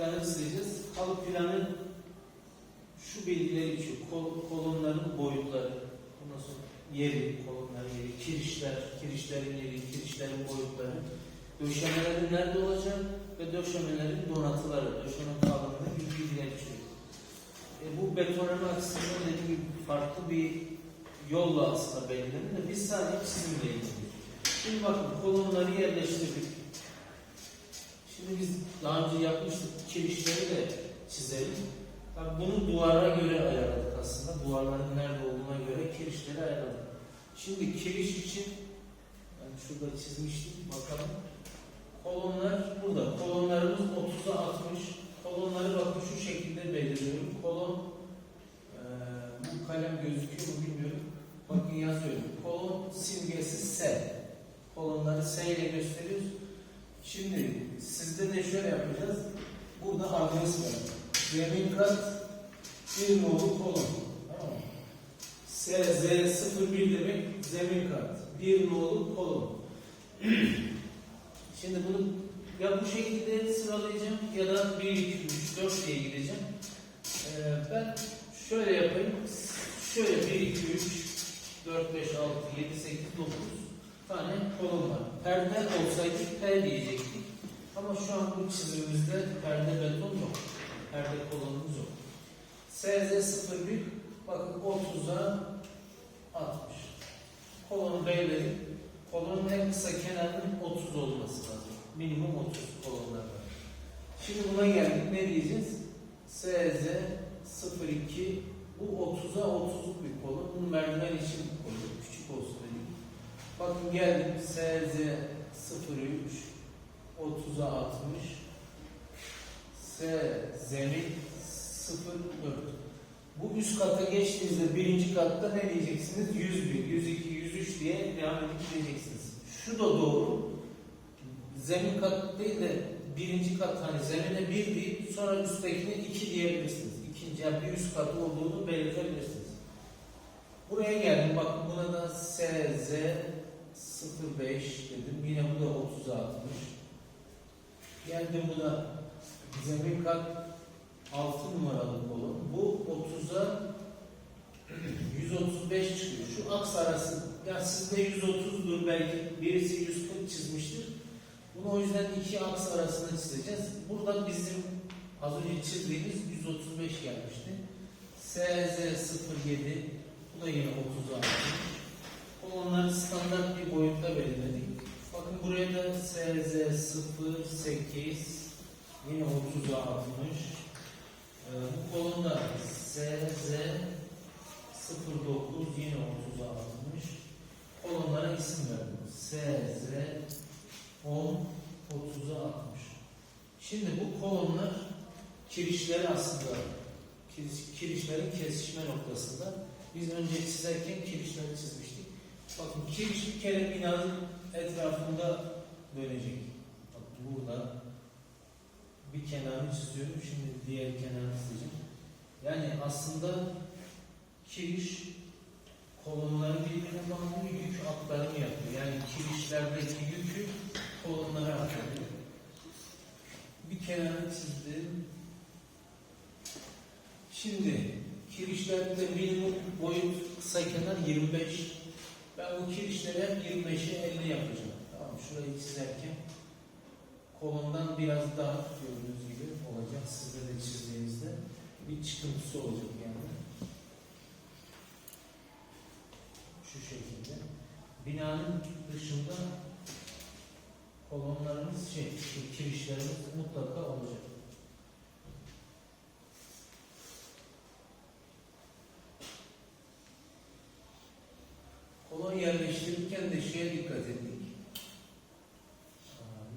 planı çizeceğiz. Halı planı şu bilgileri içiyor. Kol, kolonların boyutları, ondan sonra yeri, kolonların yeri, kirişler, kirişlerin yeri, kirişlerin boyutları, döşemelerin nerede olacağı ve döşemelerin donatıları, döşeme kalınlığı gibi bilgiler içiyor. E, bu betonlama açısından dediğim gibi farklı bir yolla aslında belirlenir de biz sadece çizimle ilgili. Şimdi bakın kolonları yerleştirdik. Şimdi biz daha önce yapmıştık kirişleri de çizelim. Tabii bunu duvara göre ayarladık aslında. Duvarların nerede olduğuna göre kirişleri ayarladık. Şimdi kiriş için ben şurada çizmiştim bakalım. Kolonlar burada. Kolonlarımız 30'a 60. Kolonları bakın şu şekilde belirliyorum. Kolon eee, bu kalem gözüküyor mu bilmiyorum. Bakın yazıyorum. Kolon simgesi S. Kolonları S ile gösteriyoruz. Şimdi sizde de şöyle yapacağız. Burada adres var. Zemin kat bir nolu kolon. Tamam mı? SZ01 demek zemin kat. Bir nolu kolon. Şimdi bunu ya bu şekilde sıralayacağım ya da 1, 2, 3, 4 diye gideceğim. Ee, ben şöyle yapayım. Şöyle 1, 2, 3, 4, 5, 6, 7, 8, 9 tane kolon var. Perde olsaydı P diyecektik. Ama şu an bu çizimimizde perde beton yok. Perde kolonumuz yok. SZ01 bakın 30'a 60. Kolonu belirledik. Kolonun en kısa kenarının 30 olması lazım. Minimum 30 kolonlar var. Şimdi buna geldik. Ne diyeceğiz? SZ02 bu 30'a 30'luk bir kolon. Bunu merdiven için koyduk. Küçük olsun dedik. Bakın geldim SZ03 30'a 60 S zemin 04 Bu üst kata geçtiğinizde birinci katta ne diyeceksiniz? 101, 102, 103 diye devam edip gideceksiniz. Şu da doğru. Zemin kat değil de birinci kat hani zemine 1 deyip sonra üsttekine 2 diyebilirsiniz. İkinci yani bir üst katı olduğunu belirtebilirsiniz. Buraya geldim. Bak buna da SZ 05 dedim. Yine bu da 30'a 60. Geldim buna zemin kat 6 numaralı kolon. Bu 30'a 135 çıkıyor. Şu aks arası, ya sizde 130'dur belki, birisi 140 çizmiştir. Bunu o yüzden iki aks arasında çizeceğiz. Burada bizim az önce çizdiğimiz 135 gelmişti. SZ07, bu da yine 30'a 60. Kolonları standart bir boyutta belirledik. Bakın buraya da SZ08, yine 30'a 60. Ee, bu kolonda SZ 09 yine 30'a 60. Kolonlara isim verdim. SZ 10 30'a 60. Şimdi bu kolonlar kirişleri aslında kiriş, kirişlerin kesişme noktasında. Biz önce çizerken kirişleri çizmiştik. Bakın kiriş bir kere binanın etrafında dönecek. Bak burada bir kenarını çiziyorum. Şimdi diğer kenarını çizeceğim. Yani aslında kiriş kolonların birbirine bağlı yük aktarımı yapıyor. Yani kirişlerdeki yükü kolonlara aktarıyor. Bir kenarını çizdim. Şimdi kirişlerde minimum boyut kısa kenar 25. Ben bu kirişlere hep 25'e 50 yapacağım. Tamam şurayı çizerken kolondan biraz daha gördüğünüz gibi olacak. Sizde de çizdiğinizde bir çıkıntısı olacak yani. Şu şekilde. Binanın dışında kolonlarımız şey, kirişlerimiz mutlaka olacak. Kolon yerleştirirken de şeye dikkat ettik.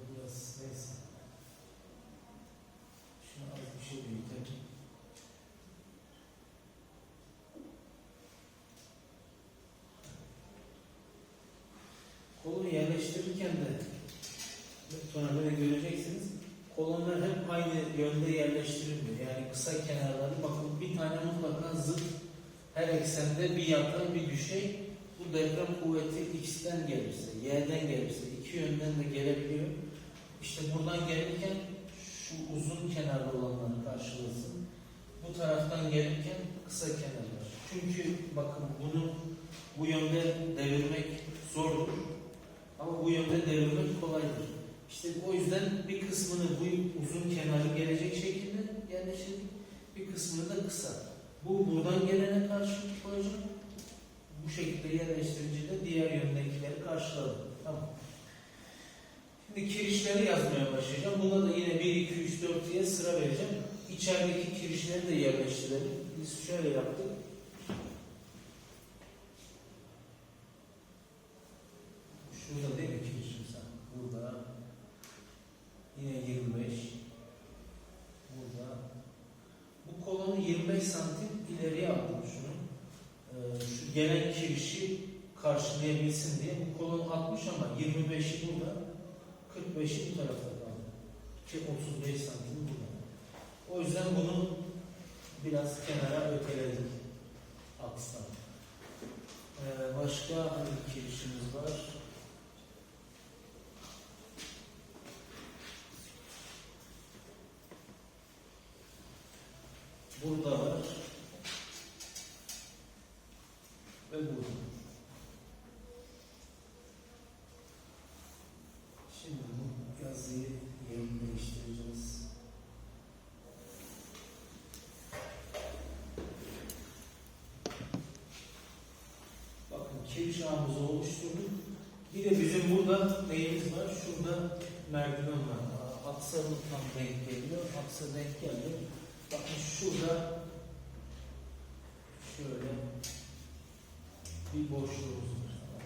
Biraz neyse. Şunu az bir şey büyütelim. Kolonu yerleştirirken de sonra böyle göreceksiniz. Kolonlar hep aynı yönde yerleştirilmiyor. Yani kısa kenarları bakın bir tane mutlaka zıt her eksende bir yatay bir düşey. Bu deprem kuvveti X'ten gelirse, Y'den gelirse, iki yönden de gelebiliyor. İşte buradan gelirken şu uzun kenarlı olanları karşılasın. Bu taraftan gelirken kısa kenar var. Çünkü bakın bunu bu yönde devirmek zordur. Ama bu yönde devirmek kolaydır. İşte o yüzden bir kısmını bu uzun kenarı gelecek şekilde yerleştirdik. Bir kısmını da kısa. Bu buradan gelene karşı koyacağım. Bu şekilde yerleştirince de diğer yöndekileri karşıladım. Tamam. Şimdi kirişleri yazmaya başlayacağım. Buna da yine 1, 2, 3, 4 diye sıra vereceğim. İçerideki kirişleri de yerleştirelim. Biz şöyle yaptık. Şurada değil mi kirişim sen? Burada. Yine 25. Burada. Bu kolonu 25 santim ileriye aldım şunu. Ee, şu gelen kirişi karşılayabilsin diye. Bu kolon 60 ama 25'i burada. 45'i bu tarafta kaldı. Ki 35 santim burada. O yüzden bunu biraz kenara öteledik. Aksdan. Ee, başka hangi kirişimiz var? Burada var. Ve burada. Şimdi bu yazıyı yerini değiştireceğiz. Kiriş ağımızı oluşturduk. Bir de bizim burada neyimiz var? Şurada merdiven var. Aksanın tam denk geliyor. Aksa denk geldi. Bakın şurada şöyle bir boşluğumuz var.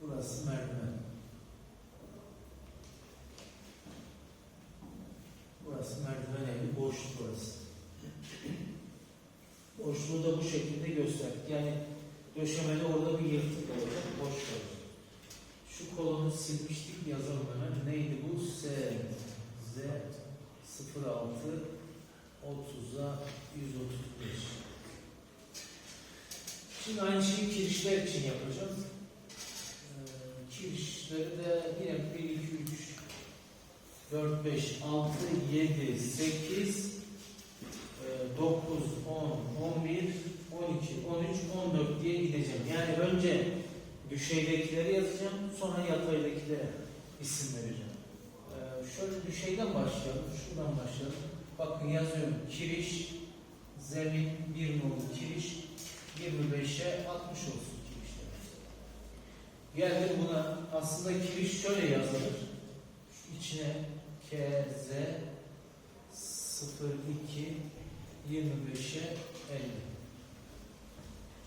Burası merdiven. Burası merdiven evi, boşluk burası. Boşluğu da bu şekilde gösterdik. Yani döşemede orada bir yırtık olacak, boş kalacak. Şu kolonu silmiştik yazalım hemen. Neydi bu? S, Z, 06, 30'a 135. Şimdi aynı şeyi kirişler için yapacağız. Ee, kirişleri de yine 1, 2, 3, 4, 5, 6, 7, 8, e, 9, 10, 11, 12, 13, 14 diye gideceğim. Yani önce düşeydekileri yazacağım, sonra yataydakilere isim vereceğim. Ee, şöyle düşeyden başlayalım, şuradan başlayalım. Bakın yazıyorum, kiriş, zemin, bir nolu kiriş, 25'e 60 olsun kirişler. Geldim buna, aslında kiriş şöyle yazılır. Şu içine K, Z, 02, 25'e 50.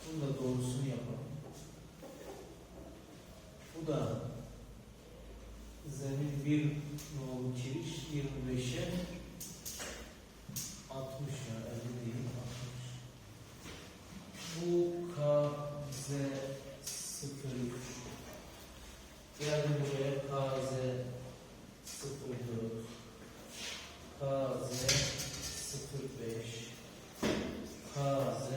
Bunun da doğrusunu yapalım. Bu da zemin bir nolu kiriş 25'e 60 ya 50 değil 60. Bu K Z 03 Geldim buraya K Z 04 K Z 05 K Z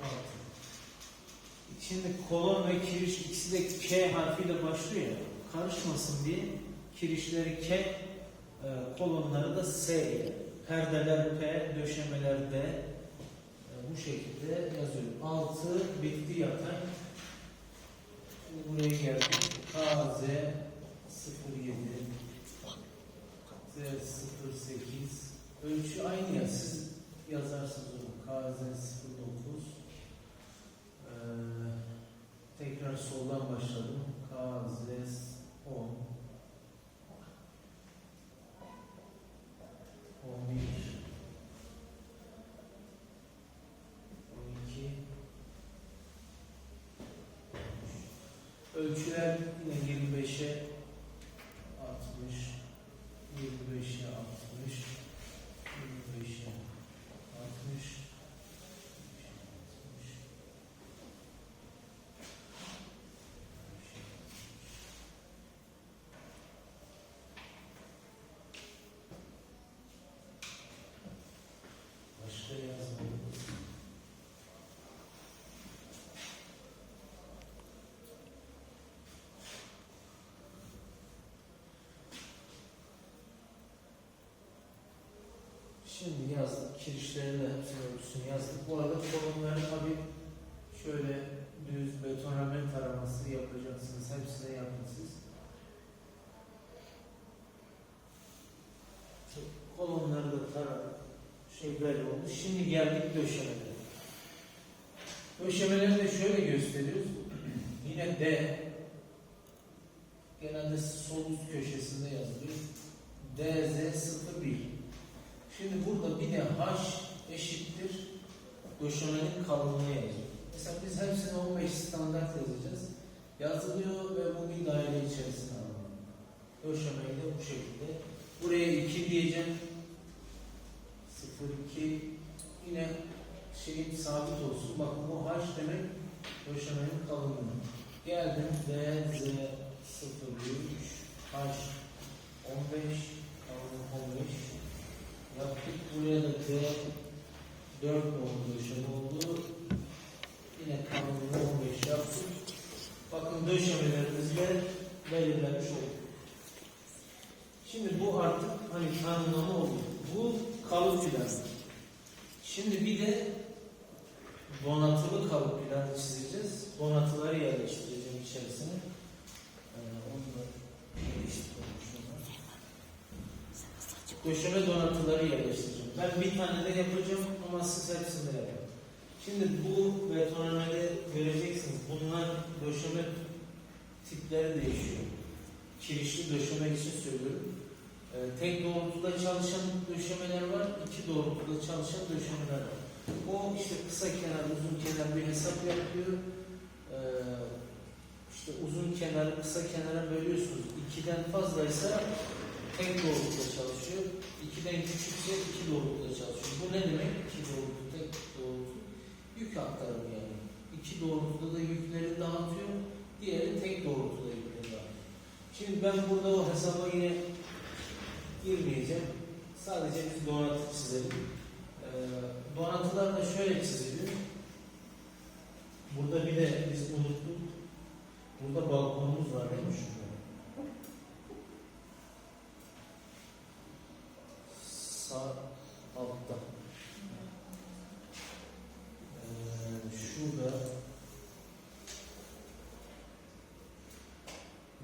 06 Şimdi kolon ve kiriş ikisi de K harfiyle başlıyor ya. Karışmasın diye kirişleri K, e, kolonları da S ile. Perdeler P, döşemeler D. E, bu şekilde yazıyorum. 6 bitti. Şimdi buraya geldik. K, Z 07 Z 08 Ölçü aynı ya. Siz yazarsınız onu. K, Z 09 ee, tekrar soldan başladım. K, Z, 10 11 12 Ölçüler yine 25'e 60 25'e 60 25'e 60 Başka yazmadım. Şimdi yazdık. Kirişlerin de hepsini ölçüsünü yazdık. Bu arada kolonları tabii şöyle düz betonarme taraması yapacaksınız. Hepsini yapın siz. Kolonları da taradık. Şey belli oldu. Şimdi geldik döşemelere. Döşemeleri de şöyle gösteriyoruz. Yine D genelde sol üst köşesinde yazılıyor. DZ 01 Şimdi burada bir de H eşittir döşemenin kalınlığı yazıyor. Mesela biz hepsini 15 standart yazacağız. Yazılıyor ve bu bir daire içerisine alınıyor. Döşemeyi de bu şekilde. Buraya 2 diyeceğim. 02 yine şeyin sabit olsun. Bakın bu H demek döşemenin kalınlığı. Geldim DZ 03 H 15 kalınlık 15 yaptık. Buraya da D 4 oldu döşeme oldu. Yine kalınlığı 15 yaptık. Bakın döşemelerimizle belirlenmiş oldu. Şimdi bu artık hani tanımlama oldu. Bu kalıp planı. Şimdi bir de donatılı kalıp planı çizeceğiz. Donatıları yerleştireceğim içerisine. Ee, onu da yerleştirelim şuradan. Döşeme donatıları yerleştireceğim. Ben bir tane de yapacağım ama siz hepsini yapın. Şimdi bu betonarmede göreceksiniz. Bunlar döşeme tipleri değişiyor. Kirişli döşemek için söylüyorum. Ee, tek doğrultuda çalışan döşemeler var, iki doğrultuda çalışan döşemeler var. O işte kısa kenar, uzun kenar bir hesap yapıyor. Ee, işte uzun kenarı kısa kenara bölüyorsunuz. İkiden fazlaysa tek doğrultuda çalışıyor. İkiden küçükse iki doğrultuda çalışıyor. Bu ne demek? İki doğrultu, tek doğrultu. Yük aktarımı yani. İki doğrultuda da yükleri dağıtıyor. Diğeri tek doğrultuda yükleri dağıtıyor. Şimdi ben burada o hesaba yine girmeyeceğim. Sadece biz donatı çizelim. Ee, donatılar da şöyle çiziliyor. Burada bir de biz unuttuk. Burada balkonumuz var değil mi? Şurada. Sağ altta. Ee, şurada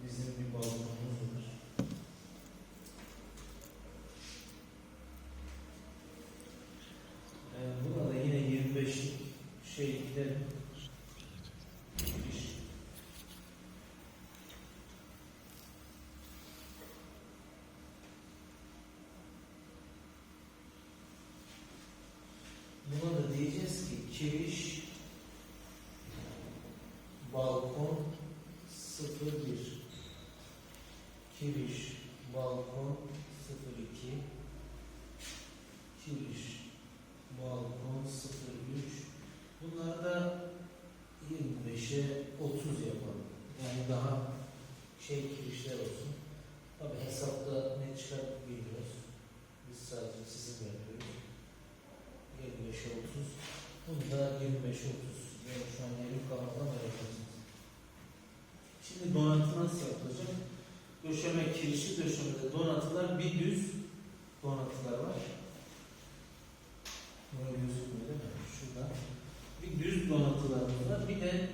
bizim bir balkonumuz var. Ee, buna da yine 25 şey gidelim. Giriş. Buna da diyeceğiz ki kiriş balkon 01 kiriş balkon 02 kiriş balkon 03 bunlar da 25'e 30 yapalım. Yani daha şey kirişler olsun. Tabi hesapta ne çıkar bilmiyoruz. Biz sadece çizim yapıyoruz. 25'e 30. Bunu da 25'e 30. Yani şu an elim kalmadan yapacaksınız. Şimdi donatı nasıl yapılacak? Döşeme kirişi döşemede donatılar bir düz donatılar var. Böyle gözükmüyor değil mi? Şurada. Bir düz donatılarımız var. Bir de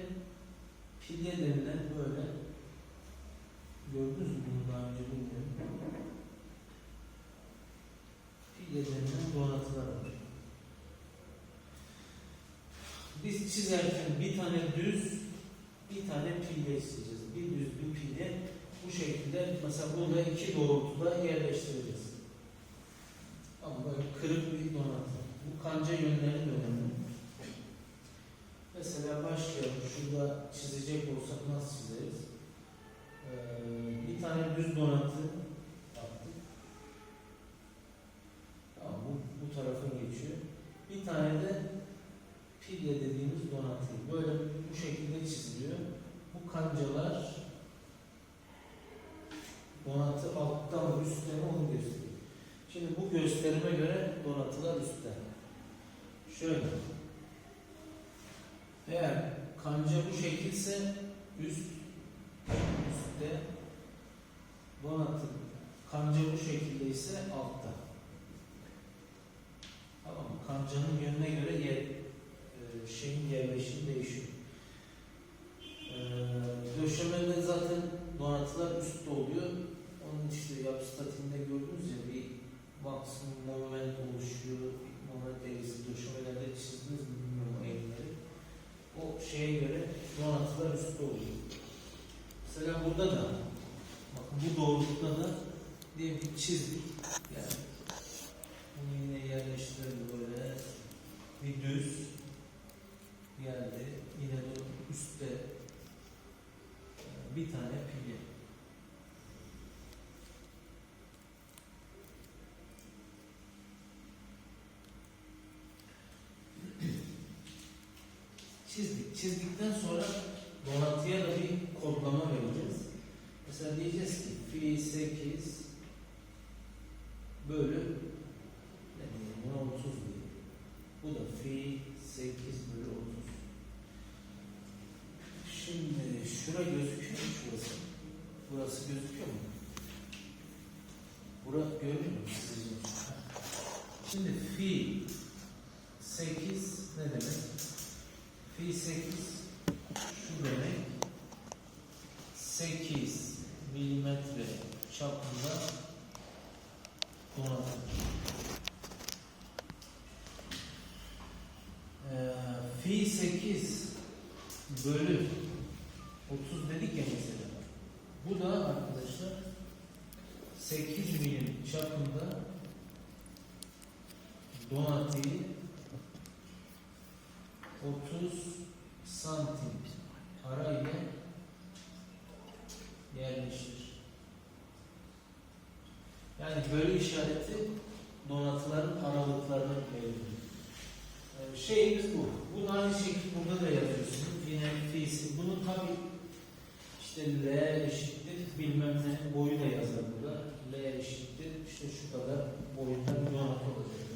pilye denilen böyle gördünüz mü bunu daha önce bilmiyorum. Pilye denilen donatılar var. Biz çizerken bir tane düz, bir tane pilye çizeceğiz. Bir düz, bir pilye. Bu şekilde mesela burada iki doğrultuda yerleştireceğiz. Ama böyle kırık bir donatı. Bu kanca yönleri de önemli. Mesela başlayalım. Şurada çizecek olsak nasıl çizeriz? Ee, bir tane düz donatı yaptık. Tamam, bu, bu tarafa geçiyor. Bir tane de pilye dediğimiz donatı. Böyle bu şekilde çiziliyor. Bu kancalar donatı alttan mı üstten mi onu gösteriyor. Şimdi bu gösterime göre donatılar üstte. Şöyle. Eğer kanca bu şekilse üst üstte donatı kanca bu şekilde ise altta. kancanın yönüne göre yer, şeyin yerleşimi değişiyor. E, döşemede zaten donatılar üstte oluyor. Onun işte yapı statiğinde gördünüz ya bir maksimum moment oluşuyor. Moment eğrisi döşemelerde çizdiniz mi bilmiyorum o eğimleri. O şeye göre donatılar üstte oluyor. Mesela burada da bu doğrultuda da diyelim ki çizdik. Yani bunu yine yerleştirelim böyle bir düz geldi. Yine de üstte bir tane pilye. Çizdik. Çizdikten sonra donatıya da bir kodlama vereceğiz. Mesela diyeceğiz ki fi 8 bölü ne diyeyim buna 30 diyeyim. Bu da fi 8 bölü 30. Şimdi şura gözüküyor mu şurası? Burası gözüküyor mu? Bura görüyor musunuz? Sizin? Şimdi fi 8 ne demek? Fi 8 şu demek 8 milimetre çapında donatır. Ee, fi 8 bölü 30 dedik ya mesela. Bu da arkadaşlar 8 milim çapında donatıyı 30 santim ara ile yerleştir. Yani bölü işareti donatıların aralıklarını belirliyor. Ee, şeyimiz bu. Bunu aynı şekilde burada da yazıyorsunuz. Yine fiisi. Bunu tabi işte L eşittir bilmem ne boyu da yazar burada. L eşittir işte şu kadar boyunda bir donatı olacak.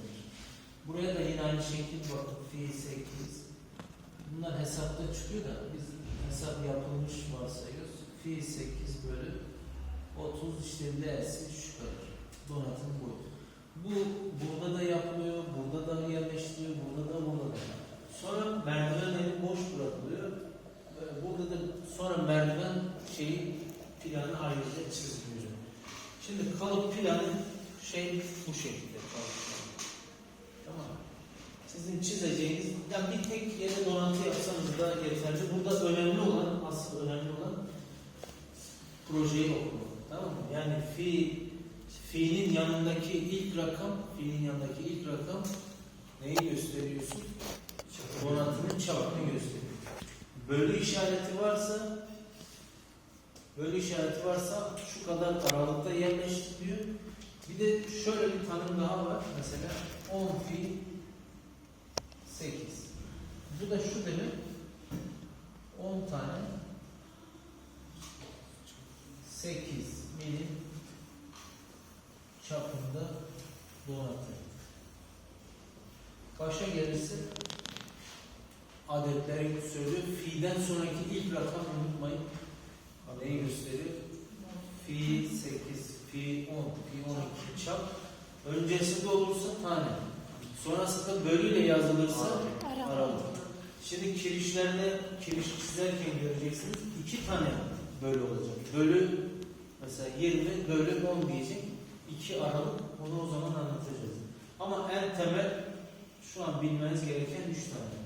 Buraya da yine aynı şekilde bakın fi 8 Bunlar hesapta çıkıyor da biz hesap yapılmış varsayıyoruz. Fi 8 bölü 30 işte L'si şu kadar. Donatın boyu. Bu burada da yapılıyor, burada da yerleştiriyor, burada da burada da. Sonra merdivenleri boş bırakılıyor. Burada da sonra merdiven şeyi planı ayrıca çiziliyor. Şimdi kalıp planı şey bu şekilde kalıp planı. Tamam? Sizin çizeceğiniz, yani bir tek yere donatı yapsanız da yeterli. Burada önemli olan, asıl önemli olan projeyi okumak. Tamam mı? Yani fi, fiilin yanındaki ilk rakam, fiilin yanındaki ilk rakam neyi gösteriyorsun? Donatının çapını gösteriyor. Bölü işareti varsa bölü işareti varsa şu kadar aralıkta yerleştiriliyor. Bir de şöyle bir tanım daha var. Mesela 10 fi 8. Bu da şu demek 10 tane 8 milim çapında donatı. Başa gelirse adetleri söylüyor. Fi'den sonraki ilk rakam unutmayın. Neyi gösteriyor? Fi 8, fi 10, fi 12 çap. Öncesinde olursa tane. Sonrasında bölüyle yazılırsa Aralık. Şimdi kirişlerde kiriş çizerken göreceksiniz iki tane bölü olacak. Bölü mesela 20 bölü 10 diyecek. iki aralık onu o zaman anlatacağız. Ama en temel şu an bilmeniz gereken üç tane.